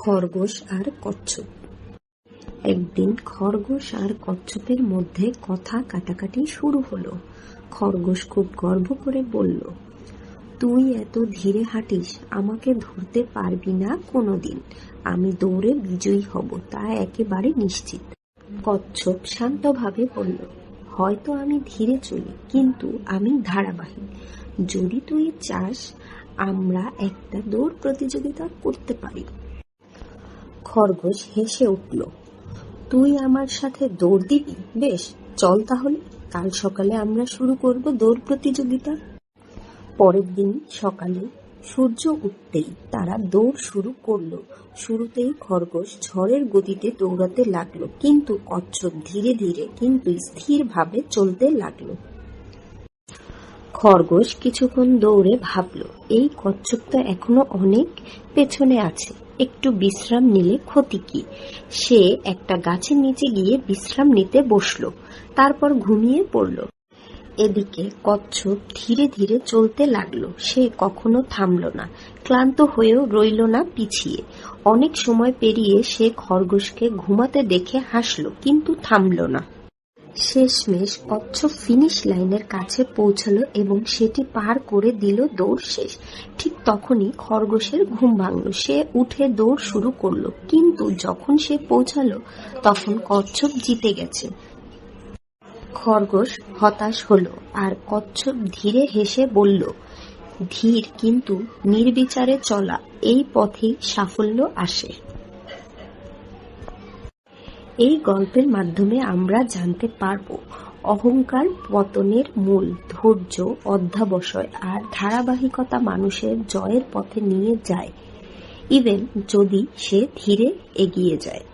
খরগোশ আর কচ্ছপ। একদিন খরগোশ আর কচ্ছপের মধ্যে কথা কাটাকাটি শুরু হলো। খরগোশ খুব গর্ব করে বলল, তুই এত ধীরে হাঁটিস, আমাকে ধরতে পারবি না কোনোদিন। আমি দৌড়ে বিজয়ী হব, তা একেবারে নিশ্চিত। কচ্ছপ শান্তভাবে বলল, হয়তো আমি ধীরে চলি, কিন্তু আমি ধারাবাহিক। যদি তুই চাস, আমরা একটা দৌড় প্রতিযোগিতা করতে পারি। খরগোশ হেসে উঠল, তুই আমার সাথে দৌড় দিবি? বেশ, চল তাহলে, কাল সকালে আমরা শুরু করব দৌড় প্রতিযোগিতা। পরের দিন সকালে সূর্য উঠতেই তারা দৌড় শুরু করল। শুরুতেই খরগোশ ঝড়ের গতিতে দৌড়াতে লাগল, কিন্তু কচ্ছপ ধীরে ধীরে কিন্তু স্থিরভাবে চলতে লাগল। খরগোশ কিছুক্ষণ দৌড়ে ভাবলো, এই কচ্ছপটা এখনও অনেক পেছনে আছে। একটু বিশ্রাম নিলে ক্ষতি কি? সে একটা গাছের নিচে গিয়ে বিশ্রাম নিতে বসল, তারপর ঘুমিয়ে পড়ল। এদিকে কচ্ছপ ধীরে ধীরে চলতে লাগল, সে কখনো থামলো না, ক্লান্ত হয়েও রইল না পিছিয়ে। অনেক সময় পেরিয়ে সে খরগোশকে ঘুমাতে দেখে হাসলো, কিন্তু থামলো না। শেষমেশ কচ্ছপ ফিনিশ লাইনের কাছে পৌঁছালো এবং সেটি পার করে দিল দৌড় শেষ। ঠিক তখনই খরগোশের ঘুম ভাঙলো। সে উঠে দৌড় শুরু করল। কিন্তু যখন সে পৌঁছালো, তখন কচ্ছপ জিতে গেছে। খরগোশ হতাশ হলো আর কচ্ছপ ধীরে হেসে বলল, ধীর কিন্তু নির্বিচারে চলা, এই পথেই সাফল্য আসে। এই গল্পের মাধ্যমে আমরা জানতে পারব অহংকার পতনের মূল ধৈর্য, অধ্যাবসায় আর ধারাবাহিকতা মানুষের জয়ের পথে নিয়ে যায়। ইভেন যদি সে ধীরে এগিয়ে যায়।